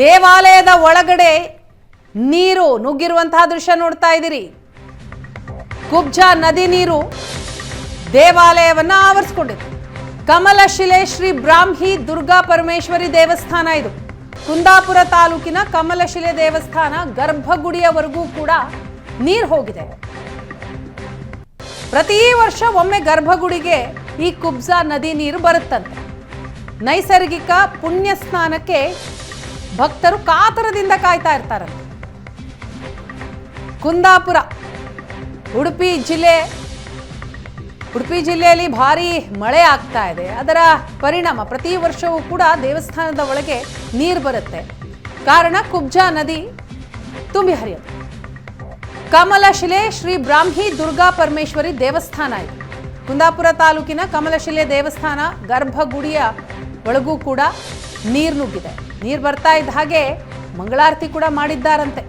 ದೇವಾಲಯದ ಒಳಗಡೆ ನೀರು ನುಗ್ಗಿರುವಂತಹ ದೃಶ್ಯ ನೋಡ್ತಾ ಇದ್ದೀರಿ. ಕುಬ್ಜ ನದಿ ನೀರು ದೇವಾಲಯವನ್ನ ಆವರಿಸ್ಕೊಂಡಿದೆ. ಕಮಲಶಿಲೆ ಶ್ರೀ ಬ್ರಾಹ್ಮಿ ದುರ್ಗಾ ಪರಮೇಶ್ವರಿ ದೇವಸ್ಥಾನ ಇದು. ಕುಂದಾಪುರ ತಾಲೂಕಿನ ಕಮಲಶಿಲೆ ದೇವಸ್ಥಾನ ಗರ್ಭಗುಡಿಯವರೆಗೂ ಕೂಡ ನೀರು ಹೋಗಿದೆ. ಪ್ರತಿ ವರ್ಷ ಒಮ್ಮೆ ಗರ್ಭಗುಡಿಗೆ ಈ ಕುಬ್ಜಾ ನದಿ ನೀರು ಬರುತ್ತಂತೆ. ನೈಸರ್ಗಿಕ ಪುಣ್ಯ ಸ್ನಾನಕ್ಕೆ ಭಕ್ತರು ಕಾತರದಿಂದ ಕಾಯ್ತಾ ಇರ್ತಾರಂತೆ ಕುಂದಾಪುರ, ಉಡುಪಿ ಜಿಲ್ಲೆ, ಉಡುಪಿ ಜಿಲ್ಲೆಯಲ್ಲಿ ಭಾರಿ ಮಳೆ ಆಗ್ತಾ ಇದೆ. ಅದರ ಪರಿಣಾಮ ಪ್ರತಿ ವರ್ಷವೂ ಕೂಡ ದೇವಸ್ಥಾನದ ಒಳಗೆ ನೀರು ಬರುತ್ತೆ. ಕಾರಣ ಕುಬ್ಜಾ ನದಿ ತುಂಬಿ ಹರಿಯುತ್ತೆ. ಕಮಲಶಿಲೆ ಶ್ರೀ ಬ್ರಾಹ್ಮಿ ದುರ್ಗಾ ಪರಮೇಶ್ವರಿ ದೇವಸ್ಥಾನ ಇದೆ. ಕುಂದಾಪುರ ತಾಲೂಕಿನ ಕಮಲಶಿಲೆ ದೇವಸ್ಥಾನ ಗರ್ಭಗುಡಿಯ ಒಳಗೂ ಕೂಡ ನೀರು ನುಗ್ಗಿದೆ. ನೀರು ಬರ್ತಾ ಇದ್ದ ಹಾಗೆ ಮಂಗಳಾರತಿ ಕೂಡ ಮಾಡಿದ್ದಾರಂತೆ.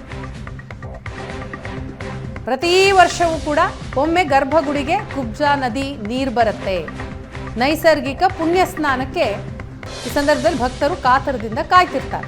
ಪ್ರತಿ ವರ್ಷವೂ ಕೂಡ ಒಮ್ಮೆ ಗರ್ಭಗುಡಿಗೆ ಕುಬ್ಜಾ ನದಿ ನೀರು ಬರುತ್ತೆ. ನೈಸರ್ಗಿಕ ಪುಣ್ಯ ಸ್ನಾನಕ್ಕೆ ಈ ಸಂದರ್ಭದಲ್ಲಿ ಭಕ್ತರು ಕಾತರದಿಂದ ಕಾಯ್ತಿರ್ತಾರೆ.